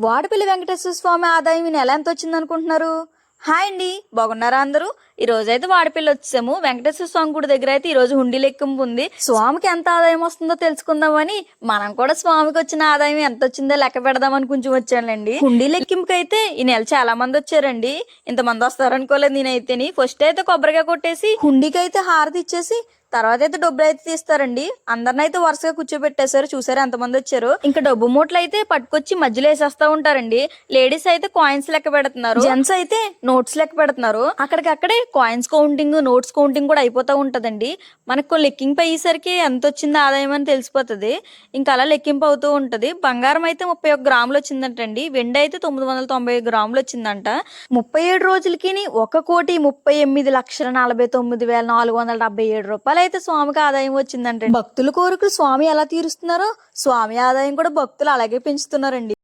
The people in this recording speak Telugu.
వాడపల్లి వెంకటేశ్వర స్వామి ఆదాయం ఈ నెల ఎంత వచ్చింది అనుకుంటున్నారు హాయ్ అండి బాగున్నారా అందరూ? ఈ రోజు అయితే వాడపల్లి వచ్చాము వెంకటేశ్వర స్వామి గుడి దగ్గర అయితే ఈ రోజు హుండీ లెక్కింపు ఉంది. స్వామికి ఎంత ఆదాయం వస్తుందో తెలుసుకుందామని మనం కూడా స్వామికి వచ్చిన ఆదాయం ఎంత వచ్చిందో లెక్క పెడదామని కొంచెం వచ్చానులేండి. హుండీ లెక్కింపుకి అయితే ఈ నెల చాలా మంది వచ్చారండి. ఇంతమంది వస్తారనుకోలేదు నేనైతేని. ఫస్ట్ అయితే కొబ్బరిగా కొట్టేసి హుండీకి అయితే హారతి ఇచ్చేసి తర్వాత అయితే డబ్బులు అయితే తీస్తారండి. అందరిని అయితే వరుసగా కూర్చోబెట్టేశారు. చూసారు ఎంతమంది వచ్చారు? ఇంకా డబ్బు మూటలు అయితే పట్టుకొచ్చి మధ్యలో వేసేస్తా ఉంటారండి. లేడీస్ అయితే కాయిన్స్ లెక్క పెడుతున్నారు. జెంట్స్ అయితే నోట్స్ లెక్క పెడుతున్నారు. అక్కడికక్కడే కాయిన్స్ కౌంటింగ్ నోట్స్ కౌంటింగ్ కూడా అయిపోతూ ఉంటుందండి. మనకు లెక్కింపు అయ్యేసరికి ఎంత వచ్చింది ఆదాయం అని తెలిసిపోతుంది. ఇంకా అలా లెక్కింపు అవుతూ ఉంటది. బంగారం అయితే ముప్పై ఒక్క గ్రాములు వచ్చిందంటండి. వెండి అయితే తొమ్మిది వందల తొంభై గ్రాములు వచ్చిందంట. ముప్పై ఏడు రోజులకి ఒక కోటి ముప్పై ఎనిమిది లక్షల నలభై తొమ్మిది వేల నాలుగు వందల డెబ్బై ఏడు రూపాయలు అయితే స్వామికి ఆదాయం వచ్చిందంటే భక్తుల కోరికలు స్వామి ఎలా తీరుస్తున్నారో స్వామి ఆదాయం కూడా భక్తులు అలాగే పెంచుతున్నారండి.